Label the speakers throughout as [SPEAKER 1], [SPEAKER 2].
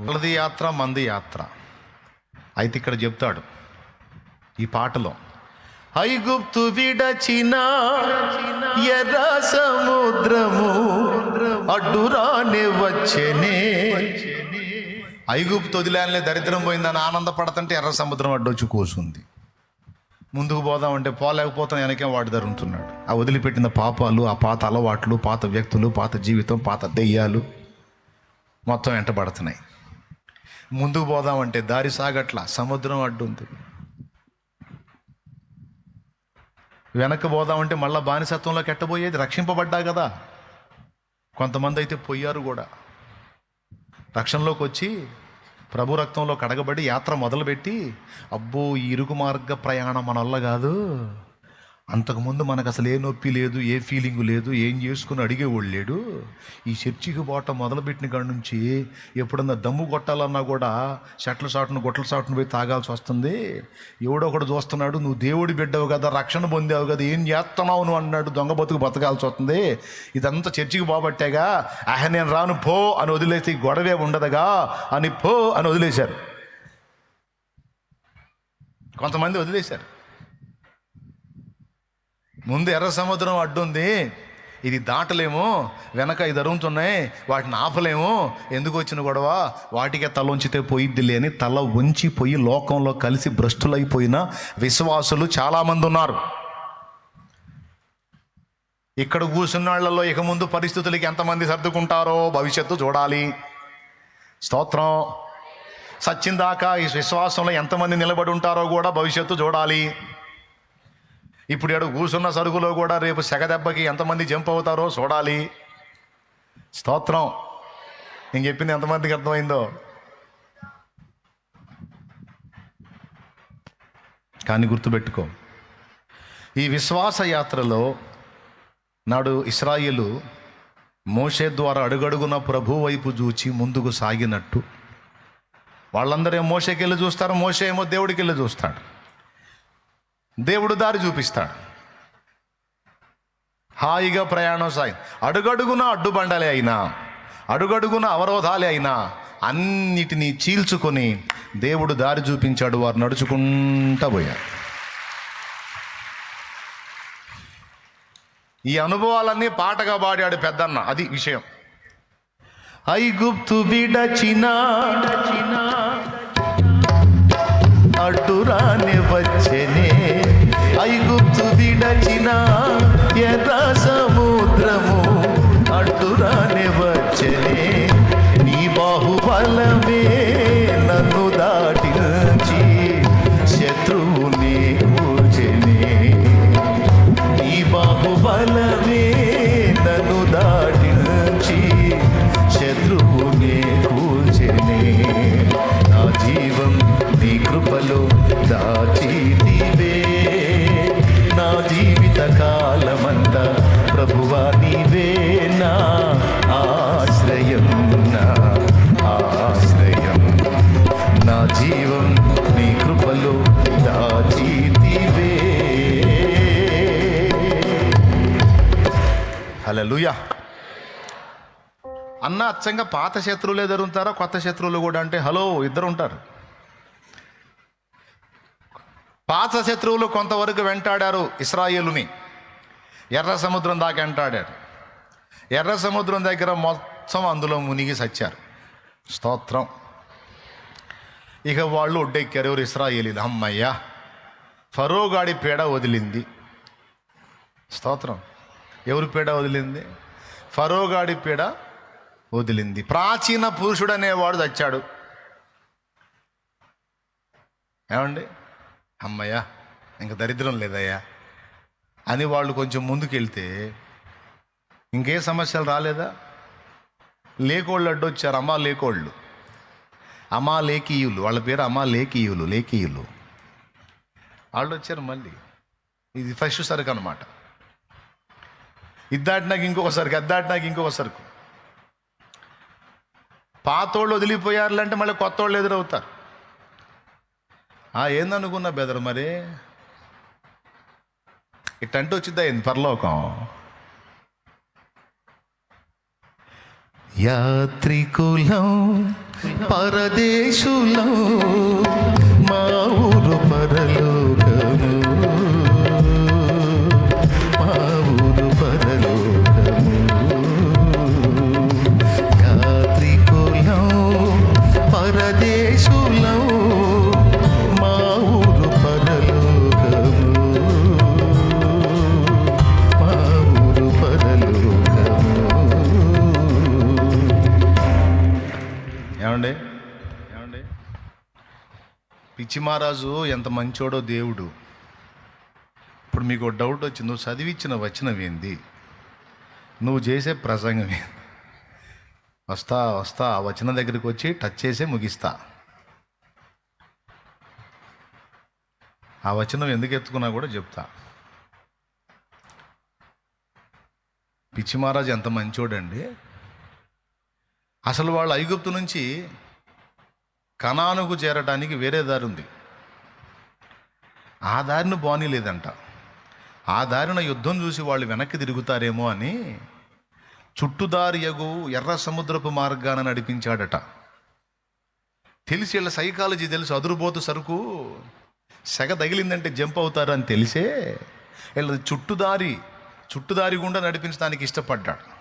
[SPEAKER 1] వాళ్ళది యాత్ర మంది యాత్ర. అయితే ఇక్కడ చెప్తాడు ఈ పాటలో. ఐగుప్తు విడచిన ఎర్ర సముద్రము అడ్డురానే వచ్చేనే. ఐగుప్తు వదిలేనే దరిద్రం పోయిందని ఆనందపడతంటే ఎర్ర సముద్రం అడ్డొచ్చి కూసుంది. ముందుకు పోదామంటే పోలేకపోతాను వెనకే వాడు జరుగుతున్నాడు ఆ వదిలిపెట్టిన పాపాలు ఆ పాత అలవాట్లు పాత వ్యక్తులు పాత జీవితం పాత దెయ్యాలు మొత్తం వెంటబడుతున్నాయి. ముందుకు పోదామంటే దారి సాగట్ల సముద్రం అడ్డుంది వెనక్కి పోదామంటే మళ్ళీ బానిసత్వంలో కెట్టబోయేది రక్షింపబడ్డా కదా. కొంతమంది అయితే పోయారు కూడా. రక్షణలోకి వచ్చి ప్రభు రక్తంలో కడగబడి యాత్ర మొదలుపెట్టి అబ్బో ఈ మార్గ ప్రయాణం మన వల్ల కాదు. అంతకుముందు మనకు అసలు ఏ నొప్పి లేదు ఏ ఫీలింగ్ లేదు ఏం చేసుకుని అడిగేవాడు లేడు. ఈ చర్చికి పోవటం మొదలుపెట్టిన కాడ నుంచి ఎప్పుడన్నా దమ్ము కొట్టాలన్నా కూడా షట్ల సాటును గొట్టల సాటును పోయి తాగాల్సి వస్తుంది. ఎవడో ఒకడు చూస్తున్నాడు నువ్వు దేవుడి బిడ్డవు కదా రక్షణ పొందావు కదా ఏం చేస్తున్నావు నువ్వు అన్నాడు. దొంగ బతుకు బతకాల్సి వస్తుంది. ఇదంతా చర్చికి పోబట్టేగా ఆహ నేను రాను పో అని వదిలేసి గొడవే ఉండదుగా అని పో అని వదిలేశారు. కొంతమంది వదిలేశారు. ముందు ఎర్ర సముద్రం అడ్డుంది. ఇది దాటలేము. వెనక ఇది అరుగుతున్నాయి వాటిని ఆపలేము. ఎందుకు వచ్చిన గొడవ? వాటికే తల ఉంచితే పోయిద్దిలే అని తల ఉంచిపోయి లోకంలో కలిసి భ్రష్టులైపోయిన విశ్వాసులు చాలామంది ఉన్నారు. ఇక్కడ కూర్చున్నాళ్ళలో ఇక ముందు పరిస్థితులకి ఎంతమంది సర్దుకుంటారో భవిష్యత్తు చూడాలి. స్తోత్రం. సచ్చిందాకా ఈ విశ్వాసంలో ఎంతమంది నిలబడి ఉంటారో కూడా భవిష్యత్తు చూడాలి. ఇప్పుడు ఏడు కూర్చున్న సరుకులో కూడా రేపు సెగ దెబ్బకి ఎంతమంది జంప్ అవుతారో చూడాలి. స్తోత్రం. నేను చెప్పింది ఎంతమందికి అర్థమైందో? కానీ గుర్తుపెట్టుకో. ఈ విశ్వాస యాత్రలో నాడు ఇస్రాయిలు మోషే ద్వారా అడుగడుగున ప్రభు వైపు చూచి ముందుకు సాగినట్టు. వాళ్ళందరూ మోసేకెళ్ళి చూస్తారు మోషే ఏమో దేవుడికి వెళ్ళి చూస్తాడు. దేవుడు దారి చూపిస్తాడు. హాయిగా ప్రయాణం సాగి అడుగడుగున అడ్డుబండలే అయినా అడుగడుగున అవరోధాలే అయినా అన్నిటినీ చీల్చుకొని దేవుడు దారి చూపించాడు వారు నడుచుకుంటా పోయారు. ఈ అనుభవాలన్నీ పాటగా పాడాడు పెద్దన్న అది విషయం. ఐగుప్తు విడచిన అడ్డురాని జీవం నీ కృపలో దాచితివే. హల్లెలూయా. అన్న అచ్చంగా పాత శత్రువులు ఎదురుంటారా కొత్త శత్రువులు కూడా అంటే హలో ఇద్దరు ఉంటారు. పాత శత్రువులు కొంతవరకు వెంటాడారు ఇస్రాయేలుని. ఎర్ర సముద్రం దాకా వెంటాడారు. ఎర్ర సముద్రం దగ్గర మొత్తం అందులో మునిగి సచ్చారు. స్తోత్రం. ఇక వాళ్ళు ఒడ్డెక్కారు ఎవరు ఇస్రాయేలీలు. అమ్మయ్యా ఫరోగాడి పేడ వదిలింది. స్తోత్రం. ఎవరి పేడ వదిలింది? ఫరోగాడి పేడ వదిలింది. ప్రాచీన పురుషుడు అనేవాడు చచ్చాడు. ఏమండి? అమ్మయ్యా ఇంక దరిద్రం లేదయ్యా. అని వాళ్ళు కొంచెం ముందుకెళ్తే ఇంకే సమస్యలు రాలేదా? లేకోళ్ళు అడ్డొచ్చారు అమ్మ లేకోళ్ళు. అమ్మా లేకీయులు వాళ్ళ పేరు అమ్మా లేకీయులు. లేకీయులు వాళ్ళు వచ్చారు మళ్ళీ. ఇది ఫస్ట్ సరుకు అనమాట ఇద్దాటినాక ఇంకొక సరుకు అద్దాటినాక ఇంకొక సరుకు. పాతోళ్ళు వదిలిపోయారులంటే మళ్ళీ కొత్త వాళ్ళు ఎదురవుతారు. ఆ, ఏందనుకున్నా బెదరు మరి? ఇట్టంటే వచ్చిద్దా ఏంది పరలోకం? యాత్రికులం పరదేశులం మా ఊరు పరలో పిచ్చి మహారాజు ఎంత మంచోడో దేవుడు. ఇప్పుడు మీకు డౌట్ వచ్చి నువ్వు చదివిచ్చిన వచనమేంది నువ్వు చేసే ప్రసంగం ఏంది? వస్తా వస్తా ఆ వచనం దగ్గరికి వచ్చి టచ్ చేసే ముగిస్తా. ఆ వచనం ఎందుకు ఎత్తుకున్నా కూడా చెప్తా. పిచ్చి మహారాజు ఎంత మంచోడండి. అసలు వాళ్ళు ఐగుప్తు నుంచి కణానుకు చేరడానికి వేరే దారి ఉంది. ఆ దారిని బానీ లేదంట. ఆ దారిన యుద్ధం చూసి వాళ్ళు వెనక్కి తిరుగుతారేమో అని చుట్టుదారి ఎగు ఎర్ర సముద్రపు మార్గాన నడిపించాడట. తెలిసి వీళ్ళ సైకాలజీ తెలుసు అదురుబోతు సరుకు సెగ తగిలిందంటే జంప్ అవుతారు అని తెలిసే వీళ్ళ చుట్టుదారి చుట్టుదారి గుండా నడిపించడానికి ఇష్టపడ్డాడు.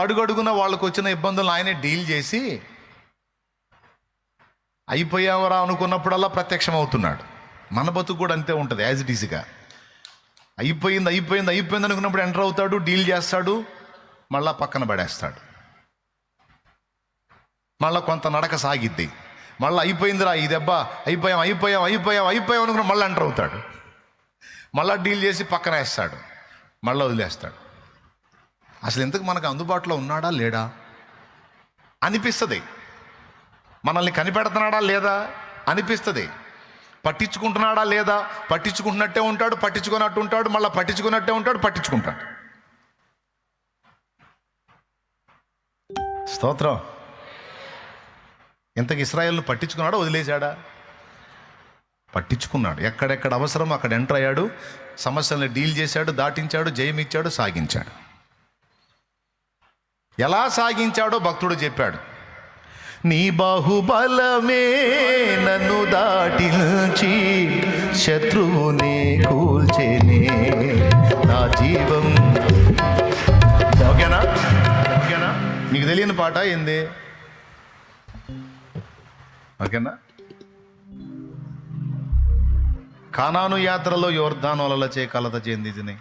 [SPEAKER 1] అడుగడుగున వాళ్ళకు వచ్చిన ఇబ్బందులు ఆయనే డీల్ చేసి అయిపోయావరా అనుకున్నప్పుడల్లా ప్రత్యక్షం అవుతున్నాడు మన బతుకు కూడా అంతే ఉంటుంది యాజ్ ఇట్ ఈజ్గా అయిపోయింది అయిపోయింది అయిపోయింది అనుకున్నప్పుడు ఎంటర్ అవుతాడు డీల్ చేస్తాడు మళ్ళా పక్కన పడేస్తాడు. మళ్ళా కొంత నడక సాగిద్ది. మళ్ళీ అయిపోయిందిరా ఈ దెబ్బ అయిపోయాం అయిపోయాం అయిపోయాం అయిపోయాం అనుకున్న మళ్ళీ ఎంటర్ అవుతాడు. మళ్ళా డీల్ చేసి పక్కన వేస్తాడు మళ్ళీ వదిలేస్తాడు. అసలు ఎందుకు మనకు అందుబాటులో ఉన్నాడా లేడా? అనిపిస్తుంది. మనల్ని కనిపెడుతున్నాడా లేదా అనిపిస్తుంది. పట్టించుకుంటున్నాడా లేదా? పట్టించుకుంటున్నట్టే ఉంటాడు పట్టించుకున్నట్టు ఉంటాడు మళ్ళీ పట్టించుకున్నట్టే ఉంటాడు పట్టించుకుంటాడు. స్తోత్రం. ఇంతకు ఇస్రాయల్ను పట్టించుకున్నాడా వదిలేశాడా? పట్టించుకున్నాడు. ఎక్కడెక్కడ అవసరం అక్కడ ఎంటర్ అయ్యాడు సమస్యల్ని డీల్ చేశాడు దాటించాడు జయమిచ్చాడు సాగించాడు. ఎలా సాగించాడో భక్తుడు చెప్పాడు. నీ బాహుబలమే నన్ను దాటించి శత్రువుని కూల్చేనే నా జీవం. ఓకేనా? ఓకేనా? మీకు తెలియని పాట ఏంది? ఓకేనా? కానాను యాత్రలో యోర్ధానోలచే చే కలత చెందితిని.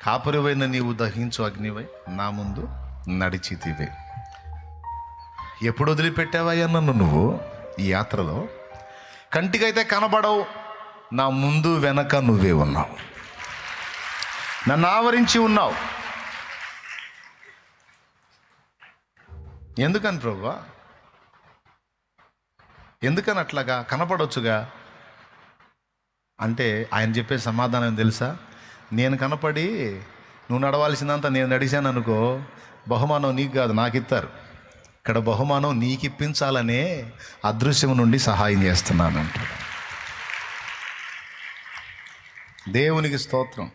[SPEAKER 1] కాపురివైన నీవు దహించు అగ్నివై నా ముందు నడిచితివే. ఎప్పుడు వదిలిపెట్టావయ్యా నన్ను నువ్వు ఈ యాత్రలో? కంటికైతే కనబడవు. నా ముందు వెనక నువ్వే ఉన్నావు. నన్ను ఆవరించి ఉన్నావు. ఎందుకని ప్రభువా ఎందుకని అట్లాగా? కనపడొచ్చుగా? అంటే ఆయన చెప్పే సమాధానం తెలుసా? నేను కనపడి నువ్వు నడవాల్సిందంతా నేను నడిచాను అనుకో బహుమానం నీకు కాదు నాకు ఇస్తారు ఇక్కడ బహుమానం నీకు ఇప్పించాలనే అదృశ్యం నుండి సహాయం చేస్తున్నాను అంటాడు దేవునికి స్తోత్రం.